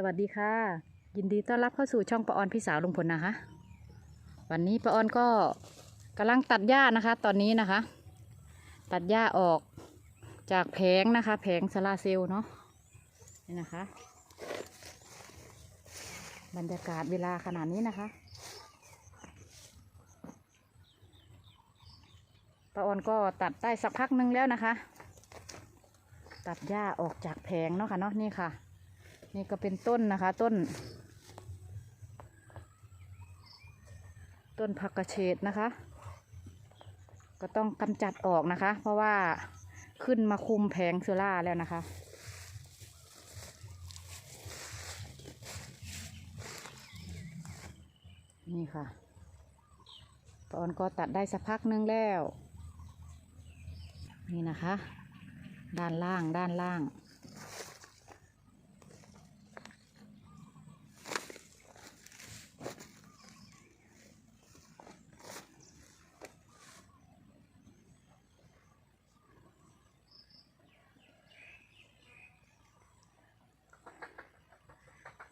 สวัสดีค่ะ ยินดีต้อนรับเข้าสู่ช่องปะออนพี่สาวลุงพลนะคะ วันนี้ปะออนก็กำลังตัดหญ้านะคะ ตอนนี้นะคะ ตัดหญ้าออกจากแผงนะคะ แผงโซลาเซลเนาะนี่นะคะ บรรยากาศเวลาขนาดนี้นะคะปะออนก็ตัดได้สักพักหนึงแล้วนะคะ ตัดหญ้าออกจากแผงเนาะค่ะเนาะนี่ค่ะ นี่ก็เป็นต้นนะคะ ต้น ต้นผักกระเฉดนะคะ ก็ต้องกำจัดออกนะคะ เพราะว่าขึ้นมาคุมแผงโซล่าแล้วนะคะ นี่ค่ะตอนก็ตัดได้สักพักนึงแล้ว นี่นะคะ ด้านล่างด้านล่าง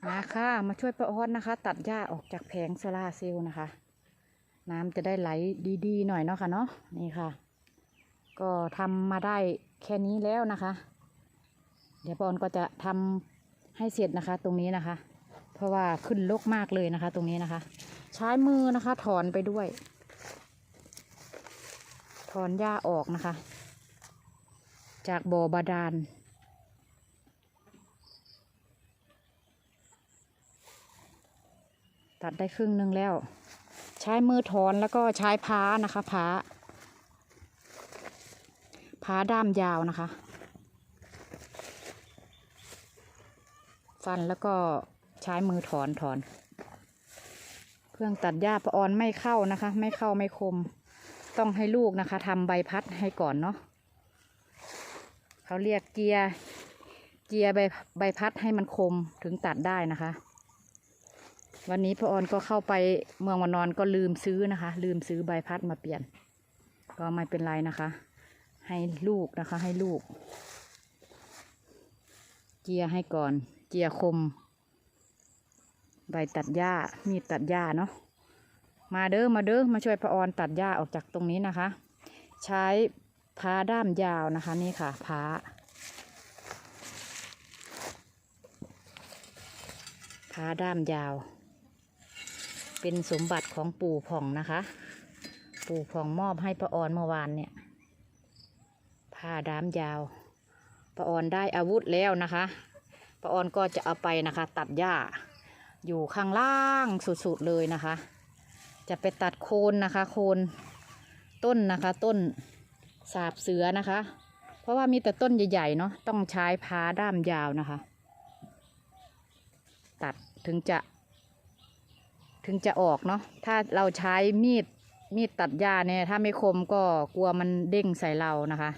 มาค่ะมาช่วยป้าออดนะคะ ตัดหญ้าออกจากแผงโซลาร์เซลล์นะคะ น้ำจะได้ไหลดีๆ หน่อยเนาะค่ะเนาะนี่ค่ะ ก็ทำมาได้แค่นี้แล้วนะคะ เดี๋ยวป้าออนก็จะทำให้เสร็จนะคะ ตรงนี้นะคะ เพราะว่าขึ้นลกมากเลยนะคะ ตรงนี้นะคะ ใช้มือนะคะ ถอนไปด้วย ถอนหญ้าออกนะคะ จากบ่อบาดาล ตัดได้ครึ่งหนึ่งแล้ว ใช้มือถอนแล้วก็ใช้พ้านะคะพ้าพ้าด้ามยาวนะคะ ฟันแล้วก็ใช้มือถอนถอน เครื่องตัดหญ้าปะออนไม่เข้านะคะ ไม่เข้าไม่คม ต้องให้ลูกนะคะทำใบพัดให้ก่อนเนาะเขาเรียกเกียร์เกียร์ใบใบพัดให้มันคมถึงตัดได้นะคะ วันนี้พระออนก็เข้าไปเมืองวันนอนก็ลืมซื้อนะคะ ลืมซื้อใบพัดมาเปลี่ยน ก็ไม่เป็นไรนะคะ ให้ลูกนะคะ ให้ลูกเจียร์ให้ก่อนเจียร์คม ใบตัดหญ้ามีดตัดหญ้าเนาะมาเด้อมาเด้อมาช่วยพระออนตัดหญ้าออกจากตรงนี้นะคะ ใช้พ้าด้ามยาวนะคะนี่ค่ะพ้าพ้าด้ามยาว เป็นสมบัติของปู่ผ่องนะคะ ปู่ผ่องมอบให้ป้าออนเมื่อวานเนี่ยผ้าด้ามยาวป้าออนได้อาวุธแล้วนะคะป้าออนก็จะเอาไปนะคะ ตัดหญ้าอยู่ข้างล่างสุดๆเลยนะคะ จะไปตัดโคนนะคะ โคนต้นนะคะ ต้นสาบเสือนะคะ เพราะว่ามีแต่ต้นใหญ่ๆเนาะต้องใช้พ้าด้ามยาวนะคะ ตัดถึงจะ ถึงจะออกเนาะถ้าเราใช้มีดมีดตัดหญ้าเนี่ยถ้าไม่คมก็กลัวมันเด้งใส่เรานะคะ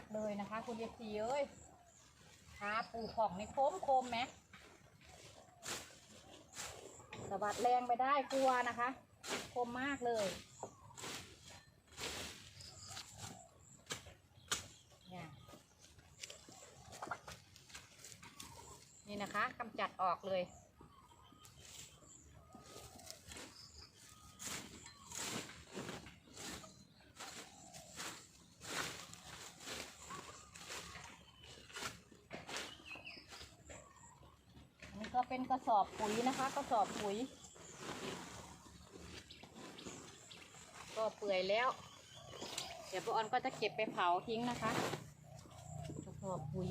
น เลยนะ คุณเอฟซีเอ้ยขาปูผ่องในโคมโคมไหมสะบัดแรงไปได้กลัวนะคะ คมมากเลยเนี่ยนี่นะคะกำจัดออกเลย อันนี้ก็เป็นกระสอบ ปุ๋ยนะคะกระสอบปุ๋ย ก็เปื่อยแล้ว เดี๋ยวป้าออนก็จะเก็บไปเผาทิ้งนะคะกระสอบปุ๋ย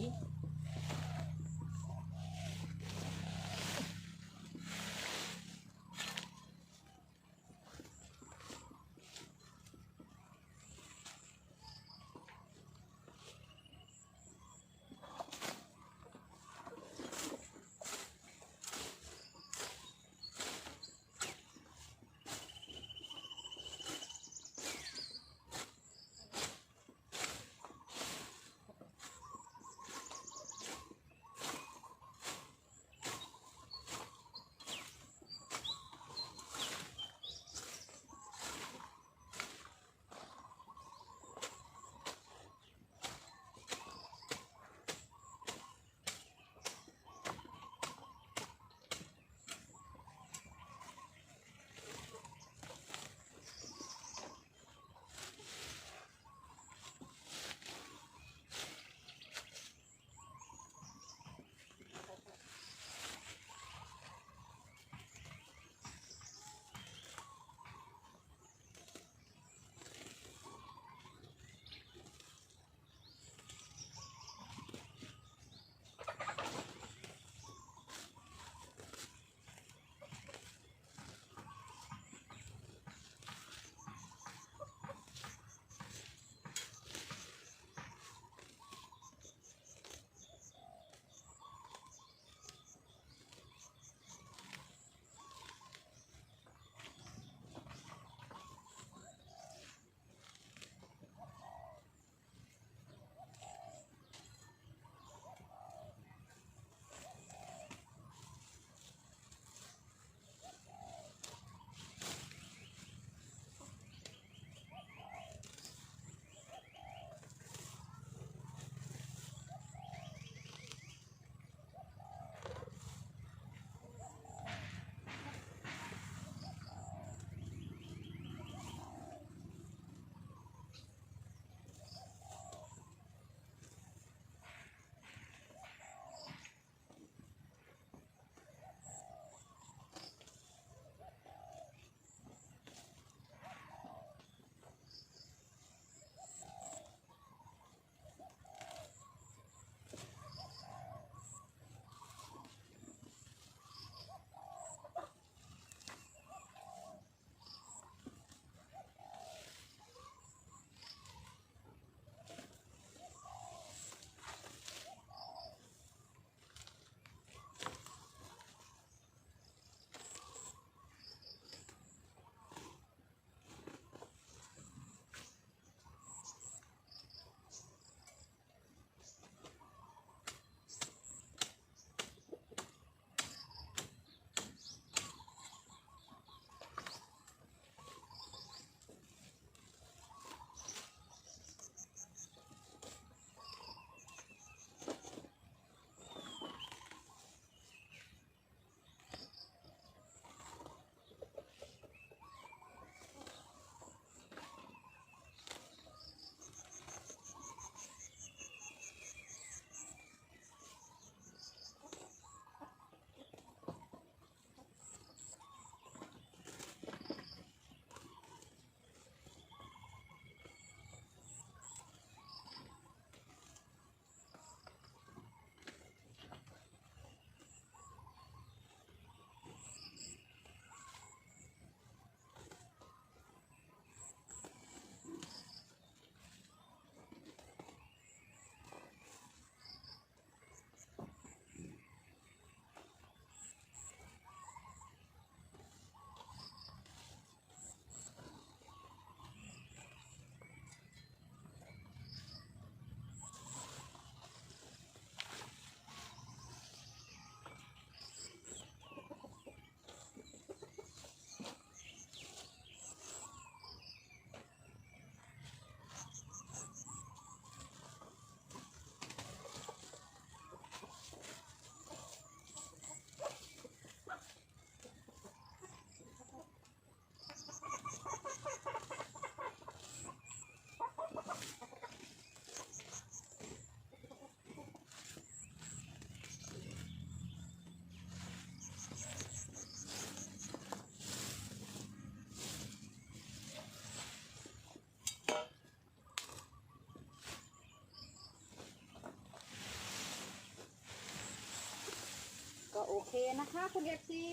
โอเคนะคะคุณเอฟซี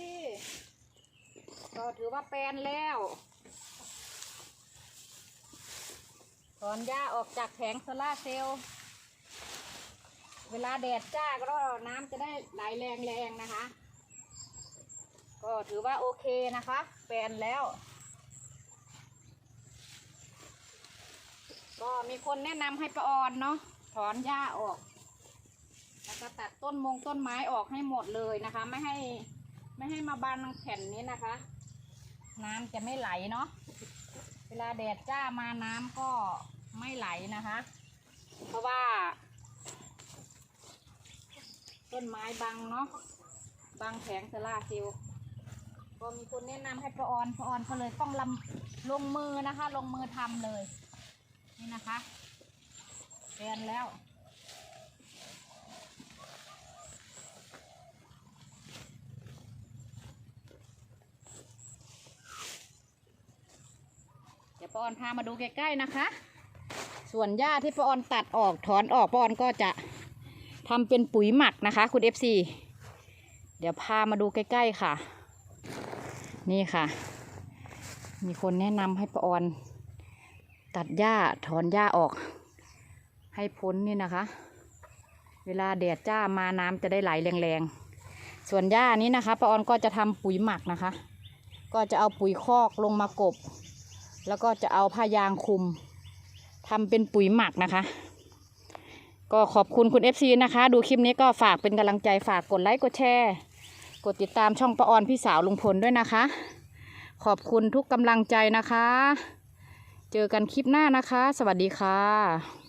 ก็ถือว่าแปลนแล้ว ถอนหญ้าออกจากแผงโซล่าเซลล์ เวลาแดดจ้าก็น้ำจะได้ไหลแรงๆนะคะ ก็ถือว่าโอเคนะคะ แปลนแล้ว ก็มีคนแนะนำให้ประออนเนาะ ถอนหญ้าออก แล้วก็ตัดต้นมงต้นไม้ออกให้หมดเลยนะคะ ไม่ให้ไม่ให้มาบังแผ่นนี้นะคะ น้ำจะไม่ไหลเนาะเวลาแดดจ้ามาน้ำก็ไม่ไหลนะคะ เพราะว่า ต้นไม้บังเนาะบังแผงโซล่าซลล์ก็มีคนแนะนำให้ประออนประออนก็เลยต้องลำลงมือนะคะ ลงมือทำเลย นี่นะคะแปลนแล้ว ดี๋ยวปอนพามาดูใกล้ๆนะคะ ส่วนหญ้าที่ปอนตัดออกถอนออกปอนก็จะทำเป็นปุ๋ยหมักนะคะ คุณ FC เดี๋ยวพามาดูใกล้ๆค่ะ นี่ค่ะ มีคนแนะนำให้ปอนตัดหญ้าถอนหญ้าออก ให้พ้นนี่นะคะ เวลาแดดจ้ามาน้ำจะได้ไหลแรงๆ ส่วนหญ้านี้นะคะปอนก็จะทำปุ๋ยหมักนะคะ ก็จะเอาปุ๋ยคอกลงมากบ แล้วก็จะเอาผ้ายางคลุมทำเป็นปุ๋ยหมักนะคะ ก็ขอบคุณคุณ FC นะคะ ดูคลิปนี้ก็ฝากเป็นกำลังใจฝากกดไลค์กดแชร์กดติดตามช่องประออนพี่สาวลุงพลด้วยนะคะ ขอบคุณทุกกำลังใจนะคะ เจอกันคลิปหน้านะคะ สวัสดีค่ะ